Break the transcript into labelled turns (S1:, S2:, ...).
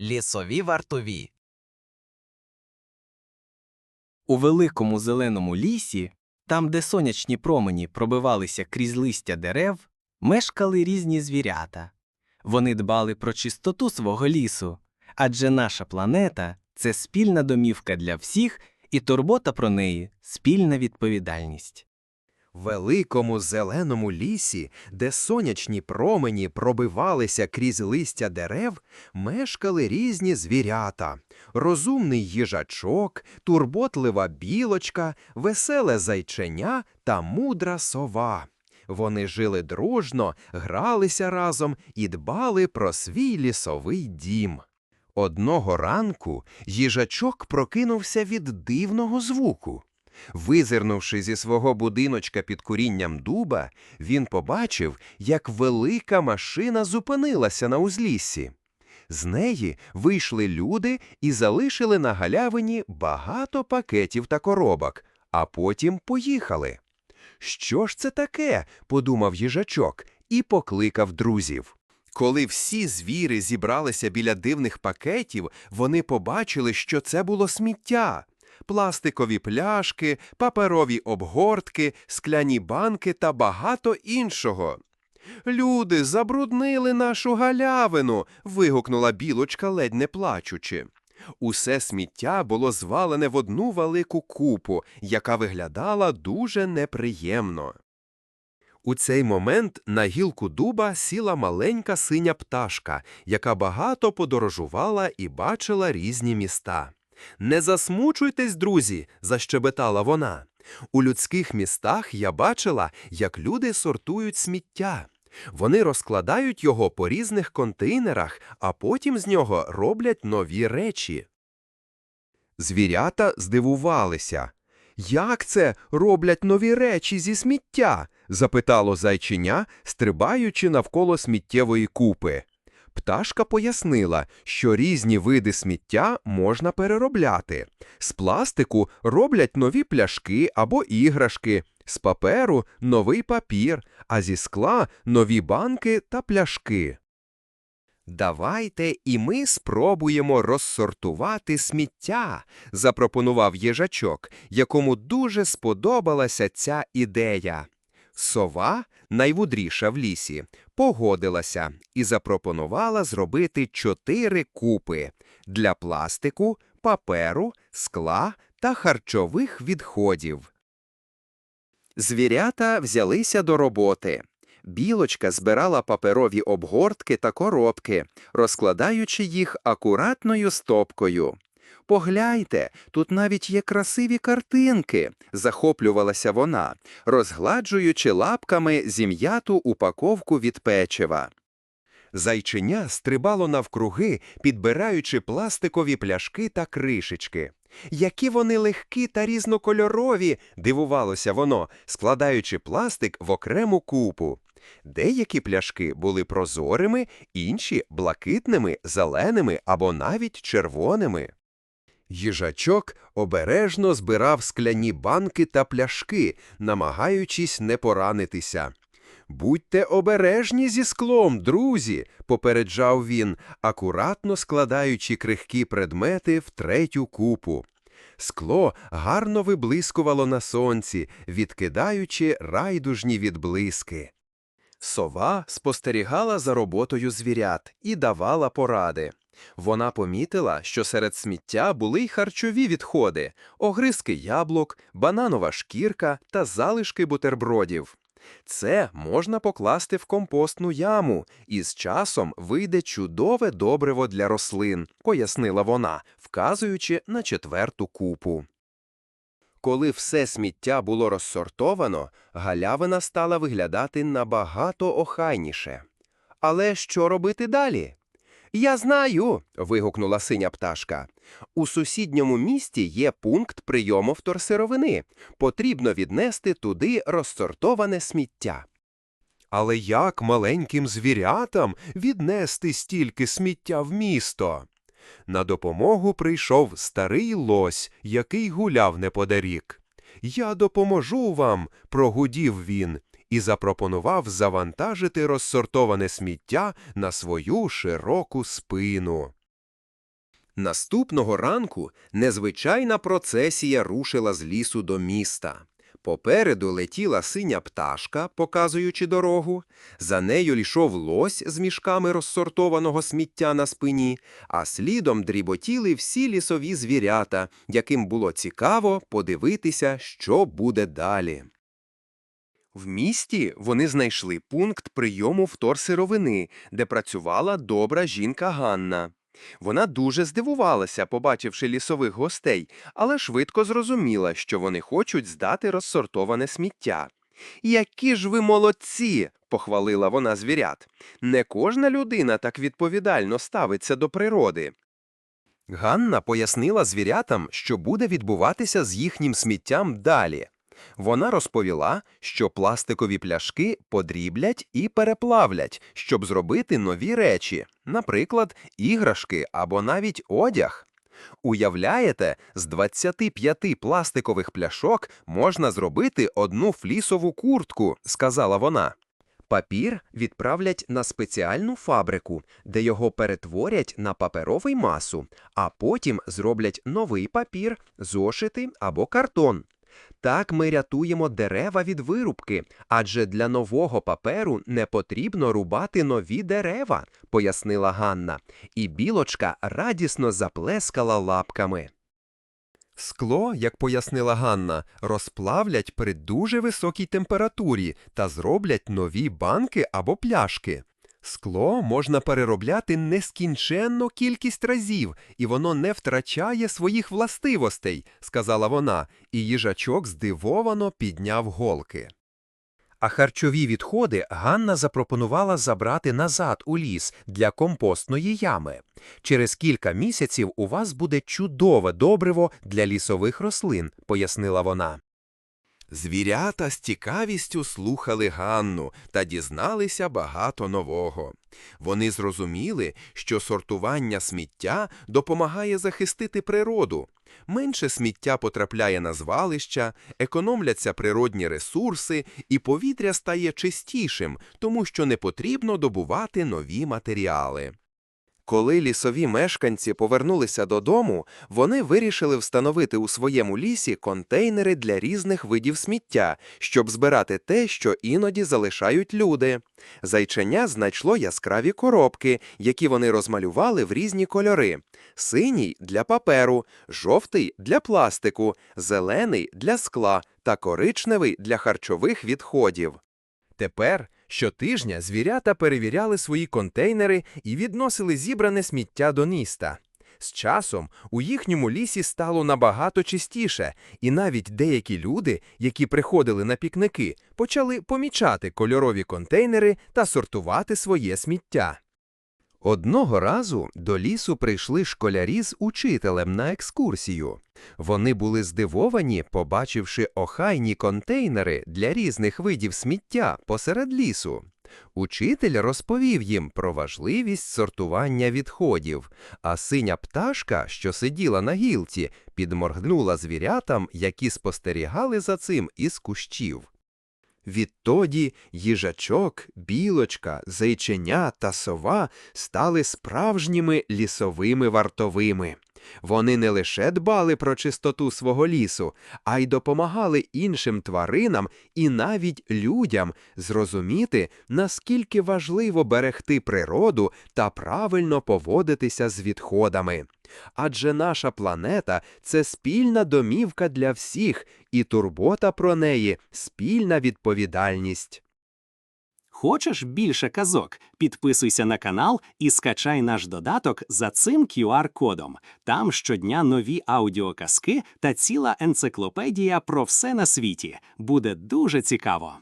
S1: Лісові вартові.
S2: У великому зеленому лісі, там, де сонячні промені пробивалися крізь листя дерев, мешкали різні звірята. Вони дбали про чистоту свого лісу, адже наша планета це спільна домівка для всіх, і турбота про неї спільна відповідальність.
S3: Великому зеленому лісі, де сонячні промені пробивалися крізь листя дерев, мешкали різні звірята: розумний їжачок, турботлива білочка, веселе зайченя та мудра сова. Вони жили дружно, гралися разом і дбали про свій лісовий дім. Одного ранку їжачок прокинувся від дивного звуку. Визирнувши зі свого будиночка під курінням дуба, він побачив, як велика машина зупинилася на узліссі. З неї вийшли люди і залишили на галявині багато пакетів та коробок, а потім поїхали. Що ж це таке? подумав їжачок і покликав друзів. Коли всі звіри зібралися біля дивних пакетів, вони побачили, що це було сміття пластикові пляшки, паперові обгортки, скляні банки та багато іншого. Люди забруднили нашу галявину. вигукнула білочка, ледь не плачучи. Усе сміття було звалене в одну велику купу, яка виглядала дуже неприємно. У цей момент на гілку дуба сіла маленька синя пташка, яка багато подорожувала і бачила різні міста. Не засмучуйтесь, друзі, защебетала вона. У людських містах я бачила, як люди сортують сміття. Вони розкладають його по різних контейнерах, а потім з нього роблять нові речі. Звірята здивувалися. Як це роблять нові речі зі сміття? запитало зайчиня, стрибаючи навколо сміттєвої купи. Пташка пояснила, що різні види сміття можна переробляти. З пластику роблять нові пляшки або іграшки, з паперу новий папір, а зі скла нові банки та пляшки. Давайте і ми спробуємо розсортувати сміття, запропонував їжачок, якому дуже сподобалася ця ідея. Сова, найвудріша в лісі, погодилася і запропонувала зробити чотири купи для пластику, паперу, скла та харчових відходів. Звірята взялися до роботи. Білочка збирала паперові обгортки та коробки, розкладаючи їх акуратною стопкою. Погляньте, тут навіть є красиві картинки, захоплювалася вона, розгладжуючи лапками зім'яту упаковку від печива. Зайченя стрибало навкруги, підбираючи пластикові пляшки та кришечки. Які вони легкі та різнокольорові, дивувалося воно, складаючи пластик в окрему купу. Деякі пляшки були прозорими, інші блакитними, зеленими або навіть червоними. Їжачок обережно збирав скляні банки та пляшки, намагаючись не поранитися. Будьте обережні зі склом, друзі, попереджав він, акуратно складаючи крихкі предмети в третю купу. Скло гарно виблискувало на сонці, відкидаючи райдужні відблиски. Сова спостерігала за роботою звірят і давала поради. Вона помітила, що серед сміття були й харчові відходи, огризки яблук, бананова шкірка та залишки бутербродів. Це можна покласти в компостну яму, і з часом вийде чудове добриво для рослин, пояснила вона, вказуючи на четверту купу. Коли все сміття було розсортовано, галявина стала виглядати набагато охайніше. Але що робити далі? Я знаю. вигукнула синя пташка. У сусідньому місті є пункт прийому вторсировини. Потрібно віднести туди розсортоване сміття. Але як маленьким звірятам віднести стільки сміття в місто? На допомогу прийшов старий лось, який гуляв неподалік. Я допоможу вам, прогудів він, і запропонував завантажити розсортоване сміття на свою широку спину. Наступного ранку незвичайна процесія рушила з лісу до міста. Попереду летіла синя пташка, показуючи дорогу, за нею йшов лось з мішками розсортованого сміття на спині, а слідом дріботіли всі лісові звірята, яким було цікаво подивитися, що буде далі. В місті вони знайшли пункт прийому вторсировини, де працювала добра жінка Ганна. Вона дуже здивувалася, побачивши лісових гостей, але швидко зрозуміла, що вони хочуть здати розсортоване сміття. Які ж ви молодці, похвалила вона звірят. Не кожна людина так відповідально ставиться до природи. Ганна пояснила звірятам, що буде відбуватися з їхнім сміттям далі. Вона розповіла, що пластикові пляшки подріблять і переплавлять, щоб зробити нові речі, наприклад, іграшки або навіть одяг. Уявляєте, з 25 пластикових пляшок можна зробити одну флісову куртку, сказала вона. Папір відправлять на спеціальну фабрику, де його перетворять на паперовий масу, а потім зроблять новий папір, зошити або картон. Так ми рятуємо дерева від вирубки, адже для нового паперу не потрібно рубати нові дерева, пояснила Ганна, і білочка радісно заплескала лапками. Скло, як пояснила Ганна, розплавлять при дуже високій температурі та зроблять нові банки або пляшки. Скло можна переробляти нескінченну кількість разів, і воно не втрачає своїх властивостей, сказала вона, і їжачок здивовано підняв голки. А харчові відходи Ганна запропонувала забрати назад у ліс для компостної ями. Через кілька місяців у вас буде чудове добриво для лісових рослин, пояснила вона. Звірята з цікавістю слухали Ганну та дізналися багато нового. Вони зрозуміли, що сортування сміття допомагає захистити природу. Менше сміття потрапляє на звалища, економляться природні ресурси, і повітря стає чистішим, тому що не потрібно добувати нові матеріали. Коли лісові мешканці повернулися додому, вони вирішили встановити у своєму лісі контейнери для різних видів сміття, щоб збирати те, що іноді залишають люди. Зайченя знайшло яскраві коробки, які вони розмалювали в різні кольори: синій для паперу, жовтий для пластику, зелений для скла та коричневий для харчових відходів. Тепер щотижня звірята перевіряли свої контейнери і відносили зібране сміття до міста. З часом у їхньому лісі стало набагато чистіше, і навіть деякі люди, які приходили на пікники, почали помічати кольорові контейнери та сортувати своє сміття. Одного разу до лісу прийшли школярі з учителем на екскурсію. Вони були здивовані, побачивши охайні контейнери для різних видів сміття посеред лісу. Учитель розповів їм про важливість сортування відходів, а синя пташка, що сиділа на гілці, підморгнула звірятам, які спостерігали за цим із кущів. Відтоді їжачок, білочка, зайченя та сова стали справжніми лісовими вартовими. Вони не лише дбали про чистоту свого лісу, а й допомагали іншим тваринам і навіть людям зрозуміти, наскільки важливо берегти природу та правильно поводитися з відходами. Адже наша планета це спільна домівка для всіх, і турбота про неї спільна відповідальність.
S1: Хочеш більше казок? Підписуйся на канал і скачай наш додаток за цим QR-кодом. Там щодня нові аудіоказки та ціла енциклопедія про все на світі. Буде дуже цікаво.